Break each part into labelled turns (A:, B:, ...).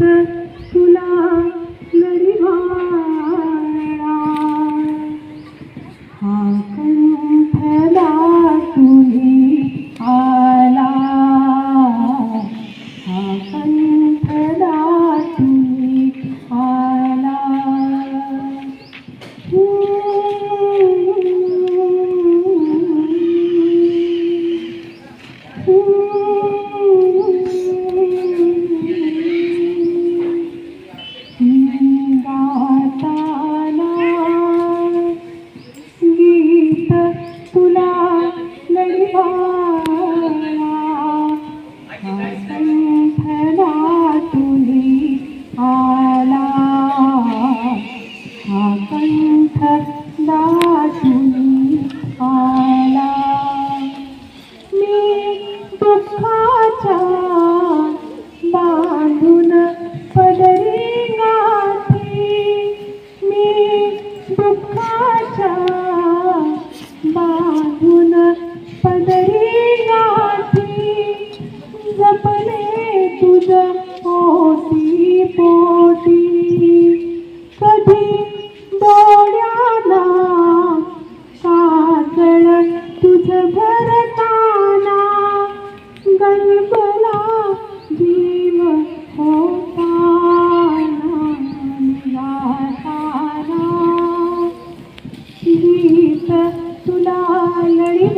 A: Mm-hmm. दाटून आला मी दुःखाचा बांधून पदरी गाठी मी दुःखाचा बांधून पदरी गाठी जपले तुझं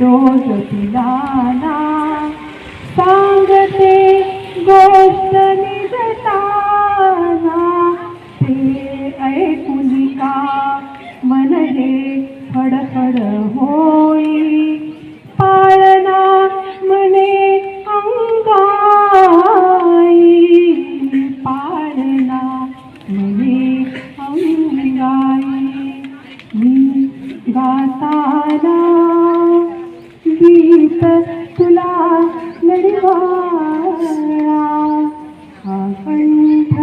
A: रोज तिला सांगते गोष्ट तुला लढवाळा हा कंठ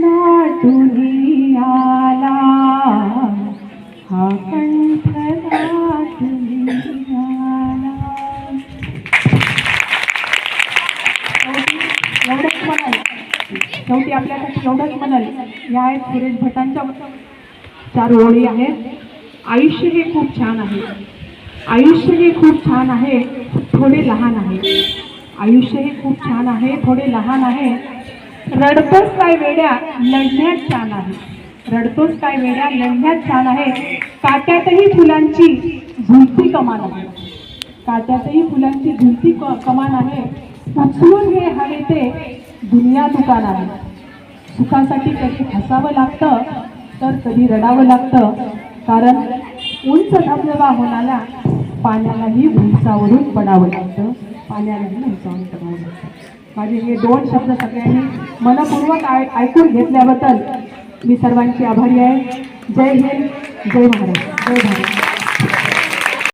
A: दाटून आला. हा कंठ दाटून आला.
B: एवढंच म्हणाल. शेवटी आपल्यासाठी एवढंच म्हणाल. या आहेत सुरेश भटांच्या चार ओळी आहेत आयुष्य हे खूप छान आहे. आयुष्य हे खूप छान आहे. थोडे लहान आहे. आयुष्य हे खूप छान आहे थोडे लहान आहे. रडतोच काय वेड्या लढण्यात छान आहे. रडतोच काय वेड्या लढण्यात छान आहे. काट्यातही फुलांची झुलती कमान आहे. काट्यातही फुलांची झुलती क- कमान आहे. उचलून हे हवे ते दुनिया दुकान आहे. सुखासाठी कधी हसावं लागतं तर कधी रडावं लागतं. कारण उंच धबधबा होणारा पाण्यालाही उंचावरून पडावं लागतं. पाण्यालाही उंचावरून पडावं लागतं. माझे हे दोन शब्द सगळ्यांनी मनपूर्वक आय ऐकून घेतल्याबद्दल मी सर्वांची आभारी आहे. जय हिंद जय महाराज जय भारत.